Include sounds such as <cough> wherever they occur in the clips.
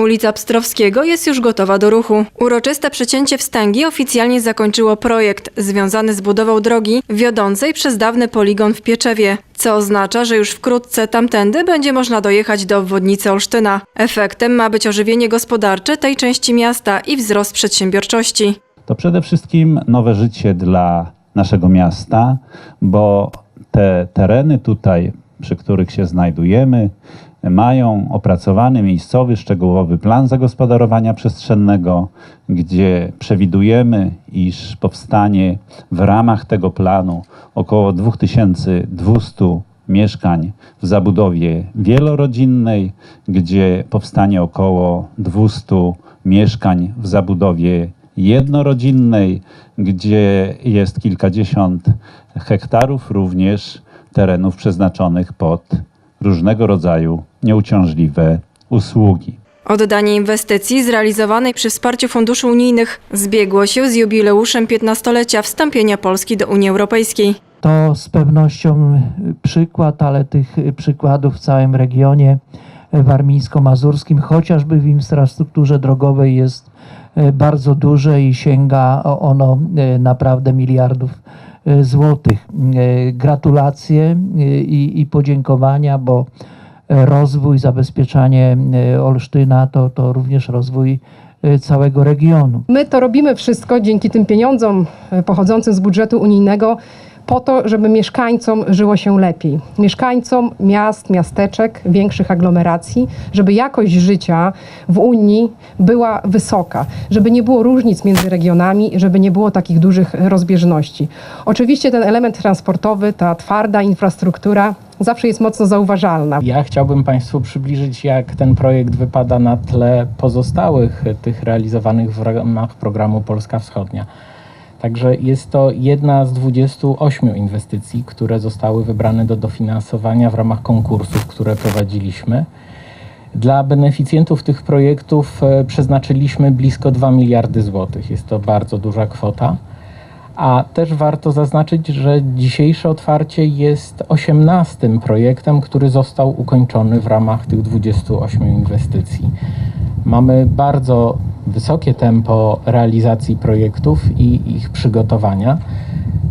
Ulica Pstrowskiego jest już gotowa do ruchu. Uroczyste przecięcie wstęgi oficjalnie zakończyło projekt związany z budową drogi wiodącej przez dawny poligon w Pieczewie, co oznacza, że już wkrótce tamtędy będzie można dojechać do obwodnicy Olsztyna. Efektem ma być ożywienie gospodarcze tej części miasta i wzrost przedsiębiorczości. to przede wszystkim nowe życie dla naszego miasta, bo te tereny tutaj, przy których się znajdujemy, mają opracowany miejscowy, szczegółowy plan zagospodarowania przestrzennego, gdzie przewidujemy, iż powstanie w ramach tego planu około 2200 mieszkań w zabudowie wielorodzinnej, gdzie powstanie około 200 mieszkań w zabudowie jednorodzinnej, gdzie jest kilkadziesiąt hektarów również terenów przeznaczonych pod różnego rodzaju nieuciążliwe usługi. Oddanie inwestycji zrealizowanej przy wsparciu funduszy unijnych zbiegło się z jubileuszem 15-lecia wstąpienia Polski do Unii Europejskiej. To z pewnością przykład, ale tych przykładów w całym regionie warmińsko-mazurskim, chociażby w infrastrukturze drogowej jest bardzo duże i sięga ono y, naprawdę miliardów y, złotych. Gratulacje i, i podziękowania, bo rozwój, zabezpieczanie Olsztyna to, to również rozwój całego regionu. My to robimy wszystko dzięki tym pieniądzom e, pochodzącym z budżetu unijnego po to, żeby mieszkańcom żyło się lepiej. Mieszkańcom miast, miasteczek, większych aglomeracji, żeby jakość życia w Unii była wysoka, żeby nie było różnic między regionami, żeby nie było takich dużych rozbieżności. Oczywiście ten element transportowy, ta twarda infrastruktura zawsze jest mocno zauważalna. Ja chciałbym Państwu przybliżyć, jak ten projekt wypada na tle pozostałych tych realizowanych w ramach programu Polska Wschodnia. Także jest to jedna z 28 inwestycji, które zostały wybrane do dofinansowania w ramach konkursów, które prowadziliśmy. Dla beneficjentów tych projektów e, przeznaczyliśmy blisko 2 miliardy złotych. Jest to bardzo duża kwota. A też warto zaznaczyć, że dzisiejsze otwarcie jest 18 projektem, który został ukończony w ramach tych 28 inwestycji. Mamy bardzo wysokie tempo realizacji projektów i ich przygotowania.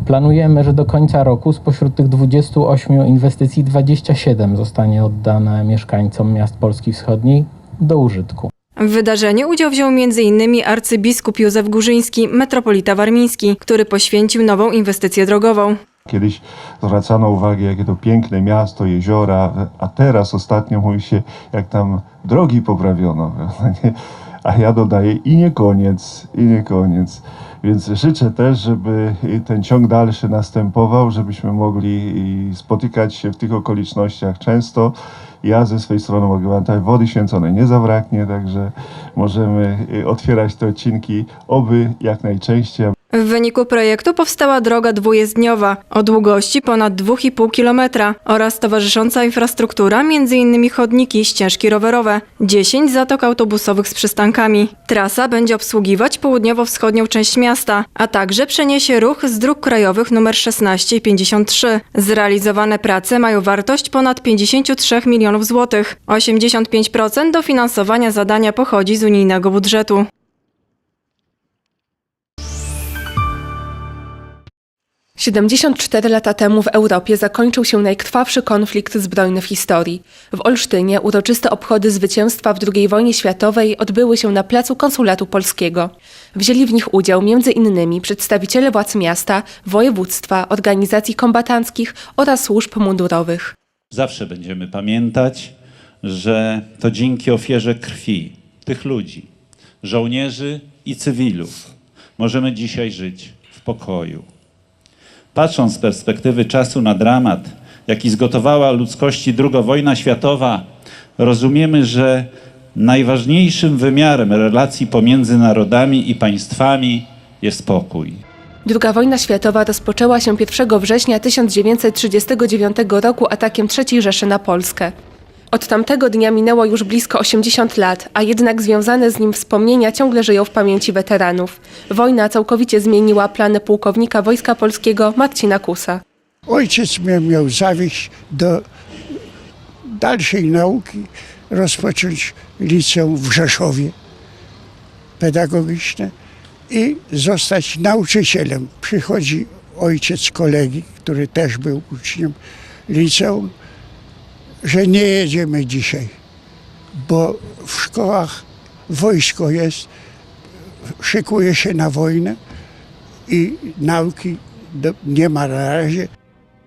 Planujemy, że do końca roku spośród tych 28 inwestycji 27 zostanie oddane mieszkańcom miast Polski Wschodniej do użytku. W wydarzeniu udział wziął m.in. arcybiskup Józef Górzyński, metropolita warmiński, który poświęcił nową inwestycję drogową. Kiedyś zwracano uwagę, jakie to piękne miasto, jeziora, a teraz ostatnio mówi się, jak tam drogi poprawiono. <laughs> A ja dodaję i nie koniec, i nie koniec. Więc życzę też, żeby ten ciąg dalszy następował, żebyśmy mogli spotykać się w tych okolicznościach często. Ja ze swojej strony mogę gwarantować, wody święconej nie zabraknie, także możemy otwierać te odcinki oby jak najczęściej, W wyniku projektu powstała droga dwujezdniowa o długości ponad 2,5 km oraz towarzysząca infrastruktura, m.in. chodniki, ścieżki rowerowe, 10 zatok autobusowych z przystankami. Trasa będzie obsługiwać południowo-wschodnią część miasta, a także przeniesie ruch z dróg krajowych nr 16 i 53. Zrealizowane prace mają wartość ponad 53 milionów złotych. 85% dofinansowania zadania pochodzi z unijnego budżetu. Siedemdziesiąt cztery lata temu w Europie zakończył się najkrwawszy konflikt zbrojny w historii. W Olsztynie uroczyste obchody zwycięstwa w II wojnie światowej odbyły się na placu Konsulatu Polskiego. Wzięli w nich udział m.in. przedstawiciele władz miasta, województwa, organizacji kombatanckich oraz służb mundurowych. Zawsze będziemy pamiętać, że to dzięki ofierze krwi tych ludzi, żołnierzy i cywilów, możemy dzisiaj żyć w pokoju. Patrząc z perspektywy czasu na dramat, jaki zgotowała ludzkości II wojna światowa, rozumiemy, że najważniejszym wymiarem relacji pomiędzy narodami i państwami jest pokój. II wojna światowa rozpoczęła się 1 września 1939 roku atakiem III Rzeszy na Polskę. Od tamtego dnia minęło już blisko 80 lat, a jednak związane z nim wspomnienia ciągle żyją w pamięci weteranów. Wojna całkowicie zmieniła plany pułkownika Wojska Polskiego Marcina Kusa. Ojciec mnie miał zawieźć do dalszej nauki rozpocząć liceum w Rzeszowie pedagogiczne i zostać nauczycielem. Przychodzi ojciec kolegi, który też był uczniem liceum, że nie jedziemy dzisiaj, bo w szkołach wojsko jest, szykuje się na wojnę i nauki nie ma na razie.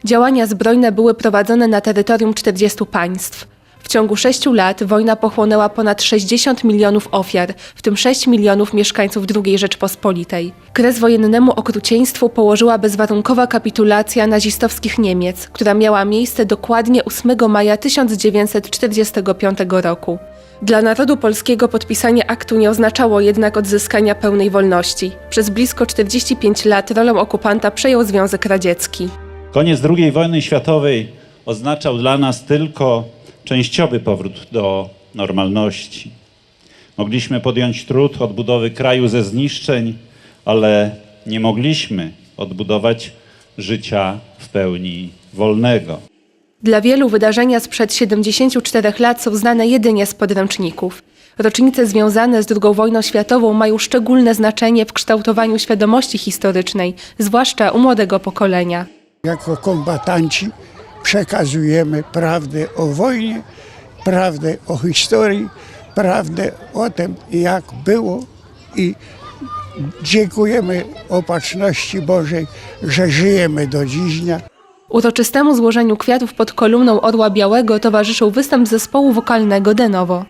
Działania zbrojne były prowadzone na terytorium 40 państw. W ciągu sześciu lat wojna pochłonęła ponad 60 milionów ofiar, w tym 6 milionów mieszkańców II Rzeczpospolitej. Kres wojennemu okrucieństwu położyła bezwarunkowa kapitulacja nazistowskich Niemiec, która miała miejsce dokładnie 8 maja 1945 roku. Dla narodu polskiego podpisanie aktu nie oznaczało jednak odzyskania pełnej wolności. Przez blisko 45 lat rolę okupanta przejął Związek Radziecki. Koniec II wojny światowej oznaczał dla nas tylko częściowy powrót do normalności. Mogliśmy podjąć trud odbudowy kraju ze zniszczeń, ale nie mogliśmy odbudować życia w pełni wolnego. Dla wielu wydarzenia sprzed 74 lat są znane jedynie z podręczników. Rocznice związane z II wojną światową mają szczególne znaczenie w kształtowaniu świadomości historycznej, zwłaszcza u młodego pokolenia. Jako kombatanci przekazujemy prawdę o wojnie, prawdę o historii, prawdę o tym, jak było i dziękujemy opatrzności Bożej, że żyjemy do dziś dnia. Uroczystemu złożeniu kwiatów pod kolumną Orła Białego towarzyszył występ zespołu wokalnego Denowo.